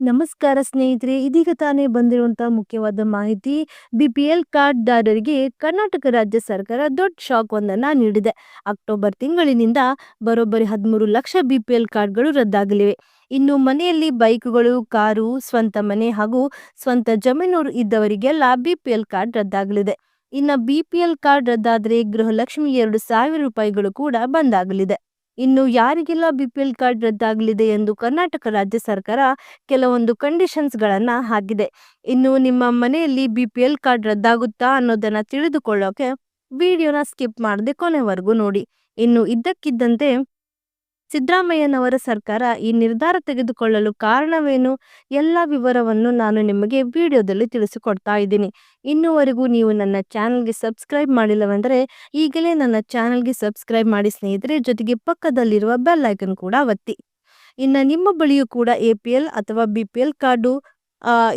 ನಮಸ್ಕಾರ ಸ್ನೇಹಿತರೆ, ಇದೀಗ ತಾನೇ ಬಂದಿರುವಂತಹ ಮುಖ್ಯವಾದ ಮಾಹಿತಿ ಬಿ ಪಿ ಎಲ್ ಕಾರ್ಡ್ದಾರರಿಗೆ ಕರ್ನಾಟಕ ರಾಜ್ಯ ಸರ್ಕಾರ ದೊಡ್ಡ ಶಾಕ್ ಒಂದನ್ನ ನೀಡಿದೆ. ಅಕ್ಟೋಬರ್ ತಿಂಗಳಿನಿಂದ ಬರೋಬ್ಬರಿ ಹದಿಮೂರು ಲಕ್ಷ ಬಿ ಪಿ ಎಲ್ ಕಾರ್ಡ್ಗಳು ರದ್ದಾಗಲಿವೆ. ಇನ್ನು ಮನೆಯಲ್ಲಿ ಬೈಕ್ಗಳು, ಕಾರು, ಸ್ವಂತ ಮನೆ ಹಾಗೂ ಸ್ವಂತ ಜಮೀನು ಇದ್ದವರಿಗೆಲ್ಲ ಬಿ ಪಿ ಎಲ್ ಕಾರ್ಡ್ ರದ್ದಾಗಲಿದೆ. ಇನ್ನು ಬಿ ಪಿ ಎಲ್ ಕಾರ್ಡ್ ರದ್ದಾದರೆ ಗೃಹಲಕ್ಷ್ಮಿ ಎರಡು ಸಾವಿರ ರೂಪಾಯಿಗಳು ಕೂಡ ಬಂದಾಗಲಿದೆ. ಇನ್ನು ಯಾರಿಗೆಲ್ಲ ಬಿ ಪಿ ಎಲ್ ಕಾರ್ಡ್ ರದ್ದಾಗಲಿದೆ ಎಂದು ಕರ್ನಾಟಕ ರಾಜ್ಯ ಸರ್ಕಾರ ಕೆಲವೊಂದು ಕಂಡೀಷನ್ಸ್ಗಳನ್ನು ಹಾಕಿದೆ. ಇನ್ನು ನಿಮ್ಮ ಮನೆಯಲ್ಲಿ ಬಿ ಪಿ ಎಲ್ ಕಾರ್ಡ್ ರದ್ದಾಗುತ್ತಾ ಅನ್ನೋದನ್ನು ತಿಳಿದುಕೊಳ್ಳೋಕೆ ವಿಡಿಯೋನ ಸ್ಕಿಪ್ ಮಾಡದೆ ಕೊನೆವರೆಗೂ ನೋಡಿ. ಇನ್ನು ಇದ್ದಕ್ಕಿದ್ದಂತೆ ಸಿದ್ದರಾಮಯ್ಯನವರ ಸರ್ಕಾರ ಈ ನಿರ್ಧಾರ ತೆಗೆದುಕೊಳ್ಳಲು ಕಾರಣವೇನು? ಎಲ್ಲ ವಿವರವನ್ನು ನಾನು ನಿಮಗೆ ವಿಡಿಯೋದಲ್ಲಿ ತಿಳಿಸಿಕೊಡ್ತಾ ಇದ್ದೀನಿ. ಇನ್ನುವರೆಗೂ ನೀವು ನನ್ನ ಚಾನಲ್ಗೆ ಸಬ್ಸ್ಕ್ರೈಬ್ ಮಾಡಿಲ್ಲವೆಂದರೆ ಈಗಲೇ ನನ್ನ ಚಾನಲ್ಗೆ ಸಬ್ಸ್ಕ್ರೈಬ್ ಮಾಡಿ ಸ್ನೇಹಿತರೆ, ಜೊತೆಗೆ ಪಕ್ಕದಲ್ಲಿರುವ ಬೆಲ್ ಐಕನ್ ಕೂಡ ಒತ್ತಿ. ಇನ್ನು ನಿಮ್ಮ ಬಳಿಯೂ ಕೂಡ ಎ ಅಥವಾ ಬಿ ಪಿ ಎಲ್ ಕಾರ್ಡು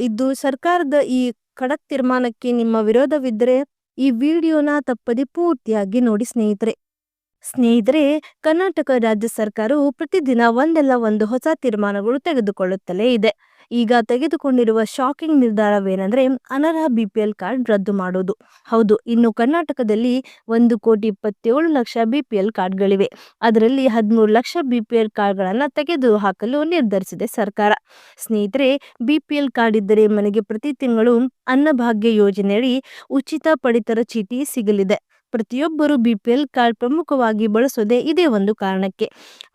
ಇದ್ದು ಸರ್ಕಾರದ ಈ ಖಡಕ್ ತೀರ್ಮಾನಕ್ಕೆ ನಿಮ್ಮ ವಿರೋಧವಿದ್ದರೆ ಈ ವಿಡಿಯೋನ ತಪ್ಪದೆ ಪೂರ್ತಿಯಾಗಿ ನೋಡಿ ಸ್ನೇಹಿತರೆ. ಸ್ನೇಹಿತರೆ, ಕರ್ನಾಟಕ ರಾಜ್ಯ ಸರ್ಕಾರವು ಪ್ರತಿದಿನ ಒಂದಲ್ಲ ಒಂದು ಹೊಸ ತೀರ್ಮಾನಗಳು ತೆಗೆದುಕೊಳ್ಳುತ್ತಲೇ ಇದೆ. ಈಗ ತೆಗೆದುಕೊಂಡಿರುವ ಶಾಕಿಂಗ್ ನಿರ್ಧಾರವೇನೆಂದರೆ ಅನರ್ಹ ಬಿ ಪಿ ಎಲ್ ಕಾರ್ಡ್ ರದ್ದು ಮಾಡುವುದು. ಹೌದು, ಇನ್ನು ಕರ್ನಾಟಕದಲ್ಲಿ ಒಂದು ಕೋಟಿ ಇಪ್ಪತ್ತೇಳು ಲಕ್ಷ ಬಿ ಪಿ ಎಲ್ ಕಾರ್ಡ್ಗಳಿವೆ ಅದರಲ್ಲಿ ಹದಿಮೂರು ಲಕ್ಷ ಬಿ ಪಿ ಎಲ್ ಕಾರ್ಡ್ಗಳನ್ನು ತೆಗೆದು ಹಾಕಲು ನಿರ್ಧರಿಸಿದೆ ಸರ್ಕಾರ. ಸ್ನೇಹಿತರೆ ಬಿ ಪಿ ಎಲ್ ಕಾರ್ಡ್ ಇದ್ದರೆ ಮನೆಗೆ ಪ್ರತಿ ತಿಂಗಳು ಅನ್ನಭಾಗ್ಯ ಯೋಜನೆಯಡಿ ಉಚಿತ ಪಡಿತರ ಚೀಟಿ ಸಿಗಲಿದೆ. ಪ್ರತಿಯೊಬ್ಬರು ಎಲ್ ಕಾರ್ಡ್ ಪ್ರಮುಖವಾಗಿ ಬಳಸೋದೇ ಇದೇ ಒಂದು ಕಾರಣಕ್ಕೆ.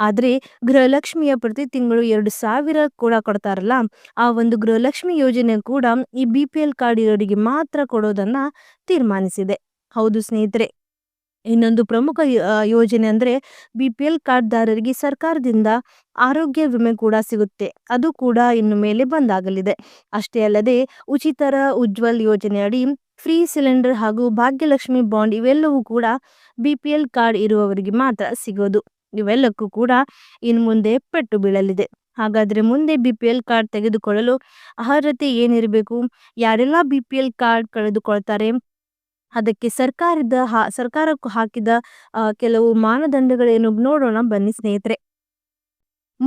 ಆದರೆ ಗೃಹಲಕ್ಷ್ಮಿಯ ಪ್ರತಿ ತಿಂಗಳು ಎರಡು ಸಾವಿರ ಕೂಡ ಕೊಡ್ತಾರಲ್ಲ, ಆ ಒಂದು ಗೃಹಲಕ್ಷ್ಮಿ ಯೋಜನೆ ಕೂಡ ಈ ಬಿ ಪಿ ಎಲ್ ಕಾರ್ಡ್ ಇರೋರಿಗೆ ಮಾತ್ರ ಕೊಡೋದನ್ನ ತೀರ್ಮಾನಿಸಿದೆ. ಹೌದು ಸ್ನೇಹಿತರೆ. ಇನ್ನೊಂದು ಪ್ರಮುಖ ಯೋಜನೆ ಅಂದರೆ ಬಿ ಪಿ ಎಲ್ ಕಾರ್ಡ್ದಾರರಿಗೆ ಸರ್ಕಾರದಿಂದ ಆರೋಗ್ಯ ವಿಮೆ ಕೂಡ ಸಿಗುತ್ತೆ. ಅದು ಕೂಡ ಇನ್ನು ಮೇಲೆ ಬಂದಾಗಲಿದೆ. ಅಷ್ಟೇ ಅಲ್ಲದೆ ಉಚಿತರ ಉಜ್ವಲ್ ಯೋಜನೆ ಅಡಿ ಫ್ರೀ ಸಿಲಿಂಡರ್ ಹಾಗೂ ಭಾಗ್ಯಲಕ್ಷ್ಮಿ ಬಾಂಡ್ ಇವೆಲ್ಲವೂ ಕೂಡ ಬಿ ಕಾರ್ಡ್ ಇರುವವರಿಗೆ ಮಾತ್ರ ಸಿಗೋದು. ಇವೆಲ್ಲಕ್ಕೂ ಕೂಡ ಇನ್ನು ಮುಂದೆ ಪೆಟ್ಟು ಬೀಳಲಿದೆ. ಹಾಗಾದ್ರೆ ಮುಂದೆ ಬಿ ಪಿ ಎಲ್ ಕಾರ್ಡ್ ತೆಗೆದುಕೊಳ್ಳಲು ಅರ್ಹತೆ ಏನಿರಬೇಕು? ಯಾರೆಲ್ಲ ಬಿ ಪಿ ಎಲ್ ಕಾರ್ಡ್ ಕಳೆದುಕೊಳ್ತಾರೆ? ಅದಕ್ಕೆ ಸರ್ಕಾರದ ಹಾ, ಸರ್ಕಾರಕ್ಕೂ ಹಾಕಿದ ಕೆಲವು ಮಾನದಂಡಗಳೇನು ನೋಡೋಣ ಬನ್ನಿ ಸ್ನೇಹಿತರೆ.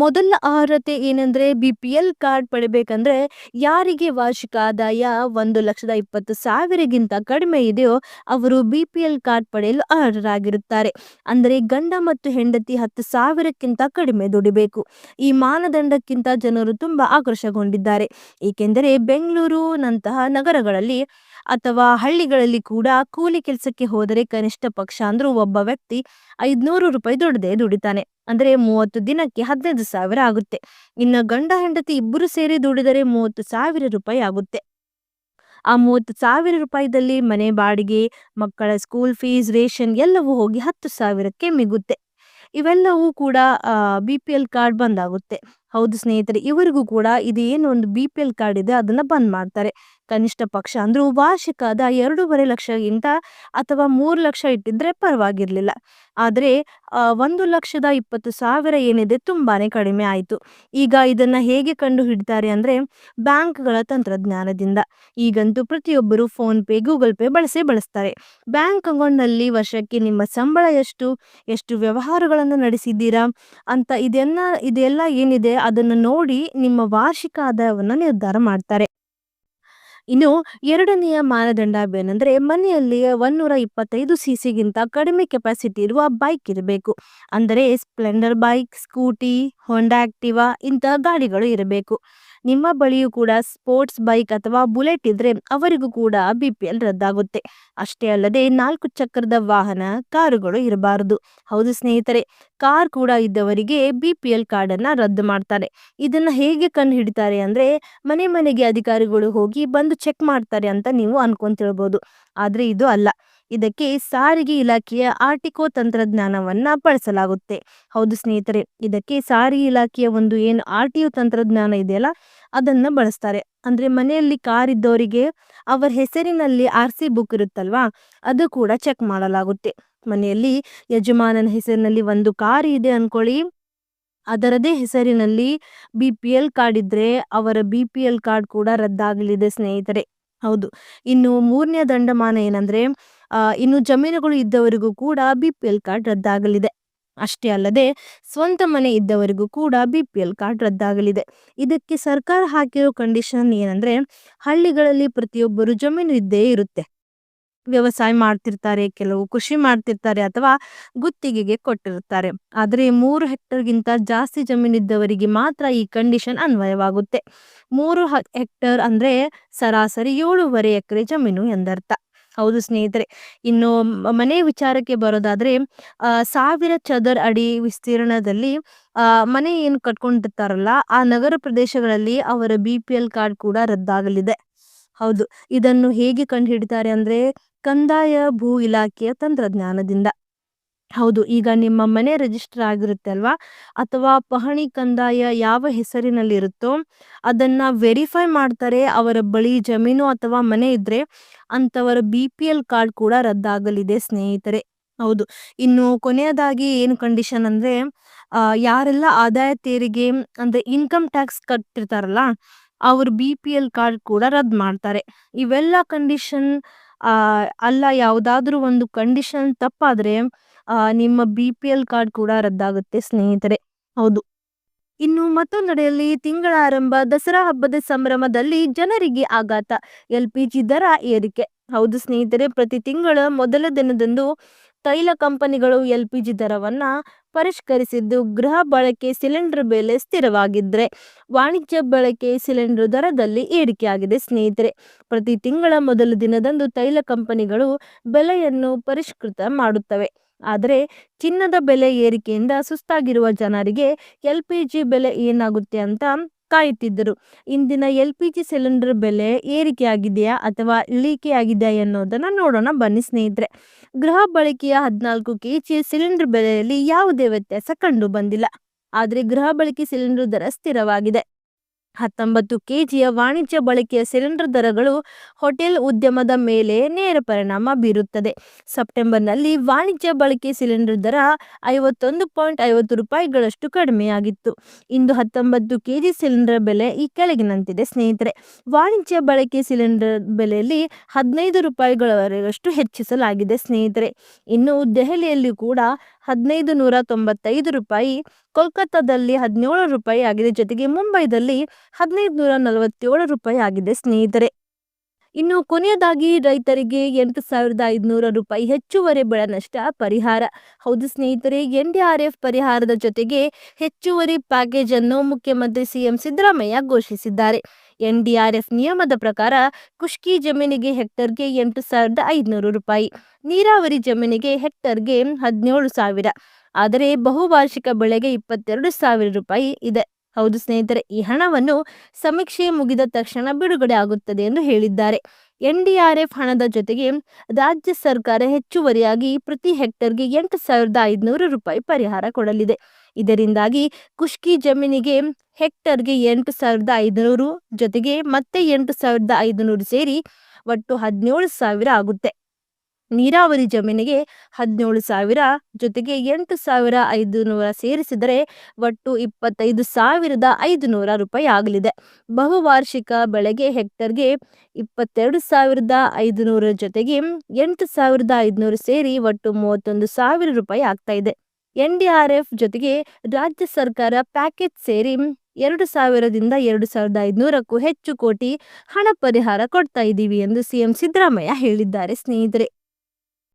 ಮೊದಲ ಅರ್ಹತೆ ಏನಂದ್ರೆ ಬಿ ಪಿ ಎಲ್ ಕಾರ್ಡ್ ಪಡಿಬೇಕಂದ್ರೆ ಯಾರಿಗೆ ವಾರ್ಷಿಕ ಆದಾಯ ಒಂದು ಲಕ್ಷದ ಇಪ್ಪತ್ತು ಸಾವಿರಗಿಂತ ಕಡಿಮೆ ಇದೆಯೋ ಅವರು ಬಿ ಪಿ ಎಲ್ ಕಾರ್ಡ್ ಪಡೆಯಲು ಅರ್ಹರಾಗಿರುತ್ತಾರೆ. ಅಂದರೆ ಗಂಡ ಮತ್ತು ಹೆಂಡತಿ ಹತ್ತು ಸಾವಿರಕ್ಕಿಂತ ಕಡಿಮೆ ದುಡಿಬೇಕು. ಈ ಮಾನದಂಡಕ್ಕಿಂತ ಜನರು ತುಂಬಾ ಆಕರ್ಷಗೊಂಡಿದ್ದಾರೆ. ಏಕೆಂದರೆ ಬೆಂಗಳೂರು ನಂತಹ ನಗರಗಳಲ್ಲಿ ಅಥವಾ ಹಳ್ಳಿಗಳಲ್ಲಿ ಕೂಡ ಕೂಲಿ ಕೆಲಸಕ್ಕೆ ಹೋದರೆ ಕನಿಷ್ಠ ಪಕ್ಷ ಅಂದ್ರೂ ಒಬ್ಬ ವ್ಯಕ್ತಿ ಐದ್ನೂರು ರೂಪಾಯಿ ದುಡ್ದೇ ದುಡಿತಾನೆ. ಅಂದ್ರೆ ಮೂವತ್ತು ದಿನಕ್ಕೆ ಹದಿನೈದು ಸಾವಿರ ಆಗುತ್ತೆ. ಇನ್ನು ಗಂಡ, ಹೆಂಡತಿ ಇಬ್ಬರು ಸೇರಿ ದುಡಿದರೆ ಮೂವತ್ತು ಸಾವಿರ ರೂಪಾಯಿ ಆಗುತ್ತೆ. ಆ ಮೂವತ್ತು ಸಾವಿರ ರೂಪಾಯಿದಲ್ಲಿ ಮನೆ, ಬಾಡಿಗೆ, ಮಕ್ಕಳ ಸ್ಕೂಲ್ ಫೀಸ್ ರೇಷನ್ ಎಲ್ಲವೂ ಹೋಗಿ ಹತ್ತು ಸಾವಿರಕ್ಕೆ ಮಿಗುತ್ತೆ. ಇವೆಲ್ಲವೂ ಕೂಡ ಬಿ ಪಿ ಎಲ್ ಕಾರ್ಡ್ ಬಂದಾಗುತ್ತೆ. ಹೌದು ಸ್ನೇಹಿತರೆ, ಇವರಿಗೂ ಕೂಡ ಇದು ಏನು ಒಂದು ಬಿ ಪಿ ಎಲ್ ಕಾರ್ಡ್ ಇದೆ, ಅದನ್ನ ಬಂದ್ ಮಾಡ್ತಾರೆ. ಕನಿಷ್ಠ ಪಕ್ಷ. ಅಂದ್ರೂ ವಾರ್ಷಿಕದ ಎರಡೂವರೆ ಲಕ್ಷಗಿಂತ ಅಥವಾ ಮೂರು ಲಕ್ಷ ಇಟ್ಟಿದ್ರೆ ಪರವಾಗಿರ್ಲಿಲ್ಲ. ಆದ್ರೆ ಒಂದು ಲಕ್ಷದ ಇಪ್ಪತ್ತು ಸಾವಿರ ಏನಿದೆ ತುಂಬಾನೇ ಕಡಿಮೆ ಆಯಿತು. ಈಗ ಇದನ್ನ ಹೇಗೆ ಕಂಡು ಹಿಡಿತಾರೆ ಅಂದ್ರೆ, ಬ್ಯಾಂಕ್ಗಳ ತಂತ್ರಜ್ಞಾನದಿಂದ. ಈಗಂತೂ ಪ್ರತಿಯೊಬ್ಬರು ಫೋನ್ ಪೇ, ಗೂಗಲ್ ಪೇ ಬಳಸೇ ಬಳಸ್ತಾರೆ. ಬ್ಯಾಂಕ್ ಅಕೌಂಟ್ನಲ್ಲಿ ವರ್ಷಕ್ಕೆ ನಿಮ್ಮ ಸಂಬಳ ಎಷ್ಟು ಎಷ್ಟು ವ್ಯವಹಾರಗಳನ್ನು ನಡೆಸಿದ್ದೀರಾ ಅಂತ ಇದೆಲ್ಲ ಇದೆಲ್ಲ ಏನಿದೆ ಅದನ್ನು ನೋಡಿ ನಿಮ್ಮ ವಾರ್ಷಿಕ ಆದಾಯವನ್ನು ನಿರ್ಧಾರ ಮಾಡ್ತಾರೆ. ಇನ್ನು ಎರಡನೆಯ ಮಾನದಂಡ ಏನಂದ್ರೆ ಮನೆಯಲ್ಲಿ ಒನ್ನೂರ ಇಪ್ಪತ್ತೈದು ಸಿಸಿಗಿಂತ ಕಡಿಮೆ ಕೆಪಾಸಿಟಿ ಇರುವ ಬೈಕ್ ಇರಬೇಕು. ಅಂದರೆ Splendor bike Scooty Honda Activa ಇಂತಹ ಗಾಡಿಗಳು ಇರಬೇಕು. ನಿಮ್ಮ ಬಳಿಯೂ ಕೂಡ ಸ್ಪೋರ್ಟ್ಸ್ ಬೈಕ್ ಅಥವಾ ಬುಲೆಟ್ ಇದ್ರೆ ಅವರಿಗೂ ಕೂಡ ಬಿ ಪಿ ಎಲ್ ರದ್ದಾಗುತ್ತೆ. ಅಷ್ಟೇ ಅಲ್ಲದೆ ನಾಲ್ಕು ಚಕ್ರದ ವಾಹನ, ಕಾರುಗಳು ಇರಬಾರದು. ಹೌದು ಸ್ನೇಹಿತರೆ, ಕಾರ್ ಕೂಡ ಇದ್ದವರಿಗೆ ಬಿ ಪಿ ಎಲ್ ಕಾರ್ಡ್ ಅನ್ನ ರದ್ದು ಮಾಡ್ತಾರೆ. ಇದನ್ನ ಹೇಗೆ ಕಂಡು ಹಿಡಿತಾರೆ ಅಂದ್ರೆ, ಮನೆ ಮನೆಗೆ ಅಧಿಕಾರಿಗಳು ಹೋಗಿ ಬಂದು ಚೆಕ್ ಮಾಡ್ತಾರೆ ಅಂತ ನೀವು ಅನ್ಕೊಂತಿರ್ಬೋದು ಆದ್ರೆ ಇದು ಅಲ್ಲ. ಇದಕ್ಕೆ ಸಾರಿಗೆ ಇಲಾಖೆಯ ಆರ್ಟಿಕೋ ತಂತ್ರಜ್ಞಾನವನ್ನ ಬಳಸಲಾಗುತ್ತೆ. ಹೌದು ಸ್ನೇಹಿತರೆ, ಇದಕ್ಕೆ ಸಾರಿಗೆ ಇಲಾಖೆಯ ಒಂದು ಏನು ಆರ್ ಯು ತಂತ್ರಜ್ಞಾನ ಇದೆಯಲ್ಲ ಅದನ್ನ ಬಳಸ್ತಾರೆ. ಅಂದ್ರೆ ಮನೆಯಲ್ಲಿ ಕಾರ್ ಇದ್ದವರಿಗೆ ಅವರ ಹೆಸರಿನಲ್ಲಿ ಆರ್ ಸಿ ಬುಕ್ ಇರುತ್ತಲ್ವಾ, ಅದು ಕೂಡ ಚೆಕ್ ಮಾಡಲಾಗುತ್ತೆ. ಮನೆಯಲ್ಲಿ ಯಜಮಾನನ ಹೆಸರಿನಲ್ಲಿ ಒಂದು ಕಾರ್ ಇದೆ ಅನ್ಕೊಳ್ಳಿ, ಅದರದೇ ಹೆಸರಿನಲ್ಲಿ ಬಿ ಪಿ ಎಲ್ ಕಾರ್ಡ್ ಇದ್ರೆ ಅವರ ಬಿ ಪಿ ಎಲ್ ಕಾರ್ಡ್ ಕೂಡ ರದ್ದಾಗಲಿದೆ ಸ್ನೇಹಿತರೆ. ಹೌದು. ಇನ್ನು ಮೂರನೇ ದಂಡಮಾನ ಏನಂದ್ರೆ ಇನ್ನು ಜಮೀನುಗಳು ಇದ್ದವರಿಗೂ ಕೂಡ ಬಿ ಪಿ ಎಲ್ ಕಾರ್ಡ್ ರದ್ದಾಗಲಿದೆ. ಅಷ್ಟೇ ಅಲ್ಲದೆ ಸ್ವಂತ ಮನೆ ಇದ್ದವರಿಗೂ ಕೂಡ ಬಿ ಪಿ ಎಲ್ ಕಾರ್ಡ್ ರದ್ದಾಗಲಿದೆ. ಇದಕ್ಕೆ ಸರ್ಕಾರ ಹಾಕಿರೋ ಕಂಡೀಷನ್ ಏನಂದ್ರೆ ಹಳ್ಳಿಗಳಲ್ಲಿ ಪ್ರತಿಯೊಬ್ಬರು ಜಮೀನು ಇದ್ದೇ ಇರುತ್ತೆ. ವ್ಯವಸಾಯ ಮಾಡ್ತಿರ್ತಾರೆ, ಕೆಲವು ಕೃಷಿ ಮಾಡ್ತಿರ್ತಾರೆ ಅಥವಾ ಗುತ್ತಿಗೆಗೆ ಕೊಟ್ಟಿರ್ತಾರೆ. ಆದರೆ ಮೂರು ಹೆಕ್ಟರ್ಗಿಂತ ಜಾಸ್ತಿ ಜಮೀನಿದ್ದವರಿಗೆ ಮಾತ್ರ ಈ ಕಂಡೀಷನ್ ಅನ್ವಯವಾಗುತ್ತೆ. ಮೂರು ಹೆಕ್ಟರ್ ಅಂದ್ರೆ ಸರಾಸರಿ ಏಳೂವರೆ ಎಕರೆ ಜಮೀನು ಎಂದರ್ಥ. ಹೌದು ಸ್ನೇಹಿತರೆ. ಇನ್ನು ಮನೆ ವಿಚಾರಕ್ಕೆ ಬರೋದಾದ್ರೆ ಸಾವಿರ ಚದರ್ ಅಡಿ ವಿಸ್ತೀರ್ಣದಲ್ಲಿ ಮನೆ ಏನು ಕಟ್ಕೊಂಡಿರ್ತಾರಲ್ಲ, ಆ ನಗರ ಪ್ರದೇಶಗಳಲ್ಲಿ ಅವರ ಬಿ ಪಿ ಎಲ್ ಕಾರ್ಡ್ ಕೂಡ ರದ್ದಾಗಲಿದೆ. ಹೌದು. ಇದನ್ನು ಹೇಗೆ ಕಂಡು ಹಿಡಿತಾರೆ ಅಂದ್ರೆ, ಕಂದಾಯ ಭೂ ಇಲಾಖೆಯ ತಂತ್ರಜ್ಞಾನದಿಂದ. ಹೌದು, ಈಗ ನಿಮ್ಮ ಮನೆ ರಿಜಿಸ್ಟರ್ ಆಗಿರುತ್ತೆ ಅಲ್ವಾ? ಅಥವಾ ಪಹಣಿ ಕಂದಾಯ ಯಾವ ಹೆಸರಿನಲ್ಲಿ ಇರುತ್ತೋ ಅದನ್ನ ವೆರಿಫೈ ಮಾಡ್ತಾರೆ ಅವರ ಬಳಿ ಜಮೀನು ಅಥವಾ ಮನೆ ಇದ್ರೆ ಅಂತವರ ಬಿ ಪಿ ಎಲ್ ಕಾರ್ಡ್ ಕೂಡ ರದ್ದಾಗಲಿದೆ ಸ್ನೇಹಿತರೆ. ಹೌದು, ಇನ್ನು ಕೊನೆಯದಾಗಿ ಏನು ಕಂಡೀಷನ್ ಅಂದ್ರೆ, ಆ, ಯಾರೆಲ್ಲ ಆದಾಯ ತೆರಿಗೆ ಅಂದ್ರೆ ಇನ್ಕಮ್ ಟ್ಯಾಕ್ಸ್ ಕಟ್ಟಿರ್ತಾರಲ್ಲ, ಅವ್ರ ಬಿ ಪಿ ಎಲ್ ಕಾರ್ಡ್ ಕೂಡ ರದ್ದು ಮಾಡ್ತಾರೆ. ಇವೆಲ್ಲ ಕಂಡೀಷನ್ ಅಲ್ಲ ಯಾವುದಾದ್ರೂ ಒಂದು ಕಂಡೀಷನ್ ತಪ್ಪಾದ್ರೆ ನಿಮ್ಮ ಬಿ ಪಿ ಎಲ್ ಕಾರ್ಡ್ ಕೂಡ ರದ್ದಾಗುತ್ತೆ ಸ್ನೇಹಿತರೆ. ಹೌದು. ಇನ್ನು ಮತ್ತೊಂದೆಡೆಯಲ್ಲಿ ತಿಂಗಳ ಆರಂಭ ದಸರಾ ಹಬ್ಬದ ಸಂಭ್ರಮದಲ್ಲಿ ಜನರಿಗೆ ಆಘಾತ, ಎಲ್ ಪಿ ಜಿ ದರ ಏರಿಕೆ. ಹೌದು ಸ್ನೇಹಿತರೆ, ಪ್ರತಿ ತಿಂಗಳ ಮೊದಲ ದಿನದಂದು ತೈಲ ಕಂಪನಿಗಳು ಎಲ್ ಪಿ ಜಿ ದರವನ್ನ ಪರಿಷ್ಕರಿಸಿದ್ದು, ಗೃಹ ಬಳಕೆ ಸಿಲಿಂಡರ್ ಬೆಲೆ ಸ್ಥಿರವಾಗಿದ್ರೆ ವಾಣಿಜ್ಯ ಬಳಕೆ ಸಿಲಿಂಡರ್ ದರದಲ್ಲಿ ಏರಿಕೆಯಾಗಿದೆ ಸ್ನೇಹಿತರೆ. ಪ್ರತಿ ತಿಂಗಳ ಮೊದಲ ದಿನದಂದು ತೈಲ ಕಂಪನಿಗಳು ಬೆಲೆಯನ್ನು ಪರಿಷ್ಕೃತ ಮಾಡುತ್ತವೆ. ಆದರೆ ಚಿನ್ನದ ಬೆಲೆ ಏರಿಕೆಯಿಂದ ಸುಸ್ತಾಗಿರುವ ಜನರಿಗೆ ಎಲ್ ಪಿ ಜಿ ಬೆಲೆ ಏನಾಗುತ್ತೆ ಅಂತ ಕಾಯುತ್ತಿದ್ದರು. ಇಂದಿನ ಎಲ್ ಪಿ ಜಿ ಸಿಲಿಂಡರ್ ಬೆಲೆ ಏರಿಕೆಯಾಗಿದೆಯಾ ಅಥವಾ ಇಳಿಕೆಯಾಗಿದೆಯಾ ಎನ್ನುವುದನ್ನು ನೋಡೋಣ. ಬನ್ನಿ ಸ್ನೇಹಿತರೆ, ಗೃಹ ಬಳಕೆಯ ಹದಿನಾಲ್ಕು ಕೆ ಜಿ ಸಿಲಿಂಡರ್ ಬೆಲೆಯಲ್ಲಿ ಯಾವುದೇ ವ್ಯತ್ಯಾಸ ಕಂಡು ಬಂದಿಲ್ಲ ಆದರೆ ಗೃಹ ಬಳಕೆ ಸಿಲಿಂಡರ್ ದರ ಸ್ಥಿರವಾಗಿದೆ. ಹತ್ತೊಂಬತ್ತು ಕೆಜಿಯ ವಾಣಿಜ್ಯ ಬಳಕೆಯ ಸಿಲಿಂಡರ್ ದರಗಳು ಹೋಟೆಲ್ ಉದ್ಯಮದ ಮೇಲೆ ನೇರ ಪರಿಣಾಮ ಬೀರುತ್ತದೆ. ಸೆಪ್ಟೆಂಬರ್ನಲ್ಲಿ ವಾಣಿಜ್ಯ ಬಳಕೆ ಸಿಲಿಂಡರ್ ದರ ಐವತ್ತೊಂದು ಪಾಯಿಂಟ್ ಐವತ್ತು ರೂಪಾಯಿಗಳಷ್ಟು ಕಡಿಮೆಯಾಗಿತ್ತು. ಇಂದು ಹತ್ತೊಂಬತ್ತು ಕೆಜಿ ಸಿಲಿಂಡರ್ ಬೆಲೆ ಈ ಕೆಳಗಿನಂತಿದೆ. ಸ್ನೇಹಿತರೆ, ವಾಣಿಜ್ಯ ಬಳಕೆ ಸಿಲಿಂಡರ್ ಬೆಲೆಯಲ್ಲಿ ಹದಿನೈದು ರೂಪಾಯಿಗಳವರೆಗಷ್ಟು ಹೆಚ್ಚಿಸಲಾಗಿದೆ. ಸ್ನೇಹಿತರೆ, ಇನ್ನು ದೆಹಲಿಯಲ್ಲಿ ಕೂಡ ಹದಿನೈದು ನೂರ ತೊಂಬತ್ತೈದು ರೂಪಾಯಿ, ಕೋಲ್ಕತ್ತಾದಲ್ಲಿ ಹದಿನೇಳು ರೂಪಾಯಿ ಆಗಿದೆ. ಜೊತೆಗೆ ಮುಂಬೈದಲ್ಲಿ ಹದಿನೈದು ನೂರ ನಲವತ್ತೇಳು ರೂಪಾಯಿ ಆಗಿದೆ. ಸ್ನೇಹಿತರೆ ಇನ್ನು ಕೊನೆಯದಾಗಿ ರೈತರಿಗೆ ಎಂಟು ಸಾವಿರದ ಐದುನೂರ ರೂಪಾಯಿ ಹೆಚ್ಚುವರಿ ಬೆಳೆ ನಷ್ಟ ಪರಿಹಾರ. ಹೌದು ಸ್ನೇಹಿತರೆ, ಎನ್ ಡಿ ಆರ್ ಎಫ್ ಪರಿಹಾರದ ಜೊತೆಗೆ ಹೆಚ್ಚುವರಿ ಪ್ಯಾಕೇಜ್ ಅನ್ನು ಮುಖ್ಯಮಂತ್ರಿ ಸಿಎಂ ಸಿದ್ದರಾಮಯ್ಯ ಘೋಷಿಸಿದ್ದಾರೆ. ಎನ್ ಡಿ ಆರ್ ಎಫ್ ನಿಯಮದ ಪ್ರಕಾರ ಕುಷ್ಕಿ ಜಮೀನಿಗೆ ಹೆಕ್ಟರ್ಗೆ ಎಂಟು ಸಾವಿರದ ಐದುನೂರು ರೂಪಾಯಿ, ನೀರಾವರಿ ಜಮೀನಿಗೆ ಹೆಕ್ಟರ್ಗೆ ಹದಿನೇಳು ಸಾವಿರ. ಆದರೆ ಬಹುವಾರ್ಷಿಕ ಬೆಳೆಗೆ ಇಪ್ಪತ್ತೆರಡು ಸಾವಿರ ರೂಪಾಯಿ ಇದೆ. ಹೌದು ಸ್ನೇಹಿತರೆ, ಈ ಹಣವನ್ನು ಸಮೀಕ್ಷೆ ಮುಗಿದ ತಕ್ಷಣ ಬಿಡುಗಡೆ ಆಗುತ್ತದೆ ಎಂದು ಹೇಳಿದ್ದಾರೆ. ಎನ್ಡಿಆರ್ಎಫ್ ಹಣದ ಜೊತೆಗೆ ರಾಜ್ಯ ಸರ್ಕಾರ ಹೆಚ್ಚುವರಿಯಾಗಿ ಪ್ರತಿ ಹೆಕ್ಟರ್ಗೆ ಎಂಟು ಸಾವಿರದ ಐದುನೂರು ರೂಪಾಯಿ ಪರಿಹಾರ ಕೊಡಲಿದೆ. ಇದರಿಂದಾಗಿ ಕುಷ್ಕಿ ಜಮೀನಿಗೆ ಹೆಕ್ಟರ್ಗೆ ಎಂಟು ಸಾವಿರದ ಐದುನೂರು ಜೊತೆಗೆ ಮತ್ತೆ ಎಂಟು ಸಾವಿರದ ಐದುನೂರು ಸೇರಿ ಒಟ್ಟು ಹದಿನೇಳು ಸಾವಿರ ಆಗುತ್ತೆ. ನೀರಾವರಿ ಜಮೀನಿಗೆ ಹದಿನೇಳು ಸಾವಿರ, ಜೊತೆಗೆ ಎಂಟು ಸಾವಿರ ಐದು ನೂರ ಸೇರಿಸಿದರೆ ಒಟ್ಟು ಇಪ್ಪತ್ತೈದು ಸಾವಿರದ ಐದು ನೂರ ರೂಪಾಯಿ ಆಗಲಿದೆ. ಬಹುವಾರ್ಷಿಕ ಬೆಳೆಗೆ ಹೆಕ್ಟರ್ಗೆ ಇಪ್ಪತ್ತೆರಡು ಸಾವಿರದ ಐದು ನೂರ ಜೊತೆಗೆ ಎಂಟು ಸಾವಿರದ ಐದುನೂರು ಸೇರಿ ಒಟ್ಟು ಮೂವತ್ತೊಂದು ಸಾವಿರ ರೂಪಾಯಿ ಆಗ್ತಾ ಇದೆ. ಎನ್ ಡಿ ಆರ್ ಎಫ್ ಜೊತೆಗೆ ರಾಜ್ಯ ಸರ್ಕಾರ ಪ್ಯಾಕೇಜ್ ಸೇರಿ ಎರಡು ಸಾವಿರದಿಂದ ಎರಡು ಸಾವಿರದ ಐದುನೂರಕ್ಕೂ ಹೆಚ್ಚು ಕೋಟಿ ಹಣ ಪರಿಹಾರ ಕೊಡ್ತಾ ಇದ್ದೀವಿ ಎಂದು ಸಿಎಂ ಸಿದ್ದರಾಮಯ್ಯ ಹೇಳಿದ್ದಾರೆ. ಸ್ನೇಹಿತರೆ